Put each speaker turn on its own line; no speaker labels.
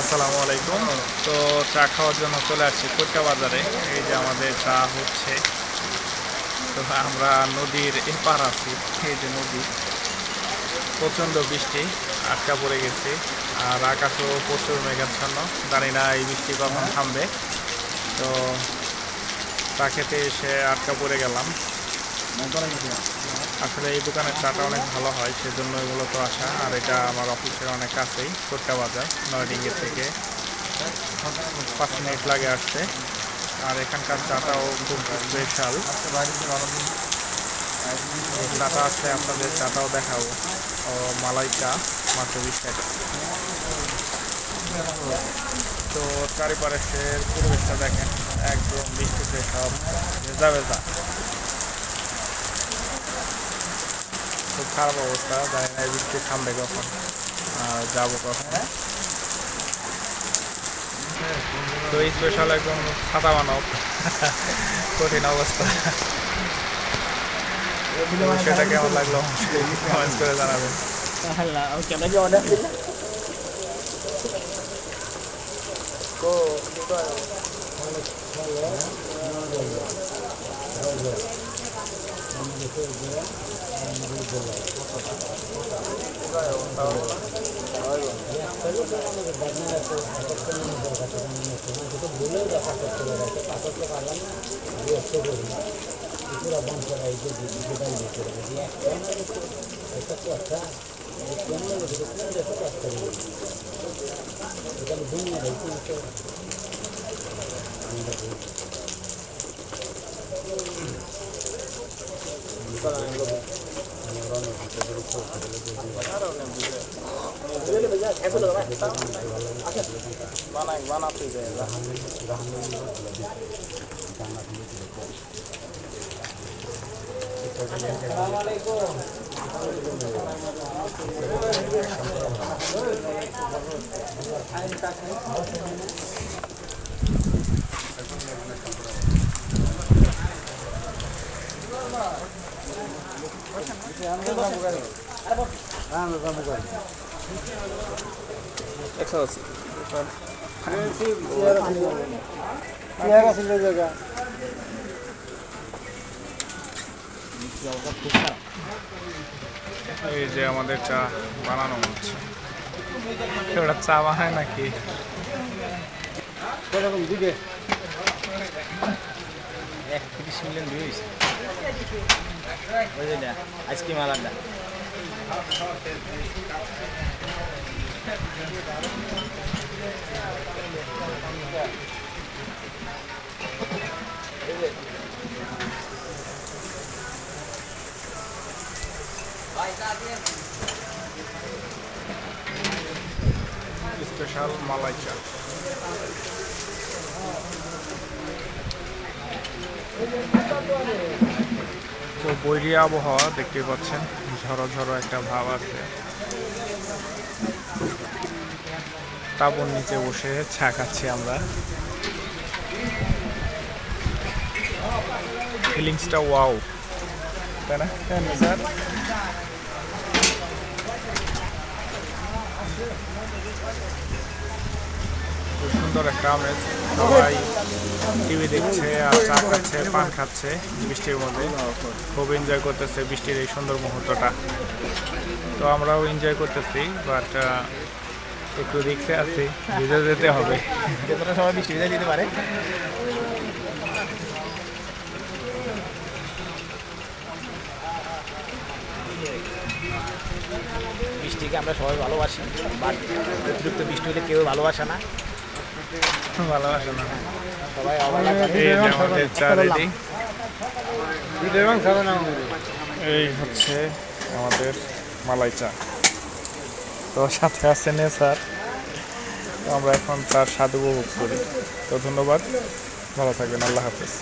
আসসালামু আলাইকুম। তো চা খাওয়ার জন্য চলে আসছি কোটকা বাজারে। এই যে আমাদের চা হচ্ছে। তো আমরা নদীর এপার আছি। এই যে নদী। প্রচণ্ড বৃষ্টি আটকা পড়ে গেছে। আর আকাশও প্রচুর মেঘাচ্ছন্ন। জানি না এই বৃষ্টি কখন থামবে। তো চা খেতে এসে আটকা পড়ে গেলাম। আসলে এই দোকানের চাটা অনেক ভালো হয় সেজন্য মূলত আসা। আর এটা আমার অফিসের অনেক কাছেই কোটকা বাজার, নয়ডিঙ্গে থেকে। পাঁচ মিনিট লাগে আসতে। আর এখানকার চাটাও খুব স্পেশাল চাটা আছে, আপনাদের চাটাও দেখাবো। ও, মালাই চা, মাত্র বিশ টাকা। তো চারিপাশের পরিবেশটা দেখেন, একদম বৃষ্টিতে সব ভেজা ভেজা। খুব খারাপ অবস্থা জানি না বৃষ্টি থামবে কখন আর যাব কখন। তো এই স্পেশাল একদম ছাতা মানব কঠিন অবস্থা।
সেটা কেমন লাগল? কমেন্ট
করে জানাবেন।
বলেও দেখা করতে পারে পাথরকে পারলাম না দিয়ে একটু করি পুরা বন্ধ করা এই যে ডিজিটাল দেখতে পারে দিয়ে এক কেন এটা তো একটা কেন এটা কাজ করে এটা আমি দুনিয়া ভাই কিন্তু আমরা
বানাতে যায় একশো আশি। এই যে আমাদের চা বানানো হচ্ছে। ওটা চা বানায় নাকি?
এরকম দুধে
এক তিরিশ মিলিয়ন ভিউ হয়েছে বুঝলি আইসক্রিম আলাদা
স্পেশাল মালাই চা তো বৈরী আবহাওয়া দেখতে পাচ্ছেন ঝড়ো ঝড়ো একটা ভাব আছে। তাবুর নিচে বসে চা খাচ্ছি আমরা। ফিলিংসটা ওয়াও, তাই না? কেন স্যার। খুব সুন্দর একটা আমেজ। সবাই টিভি দেখছে, আর চা খাচ্ছে, পান খাচ্ছে বৃষ্টির মধ্যে। খুব এনজয় করতেছে বৃষ্টির এই সুন্দর মুহূর্তটা। তো আমরাও এনজয় করতেছি বাট একটু রিক্সে আছি, ভিজে যেতে হবে।
যতটা সময় বৃষ্টি ভেজে দিতে পারে। বৃষ্টিকে আমরা সবাই ভালোবাসি বাট অতিরিক্ত বৃষ্টি হলে কেউ ভালোবাসে না।
এই হচ্ছে আমাদের মালাই চা। তো সাথে আছে নে স্যার আমরা এখন তার স্বাদ উপভোগ করি। তো ধন্যবাদ। ভালো থাকবেন। আল্লাহ হাফেজ।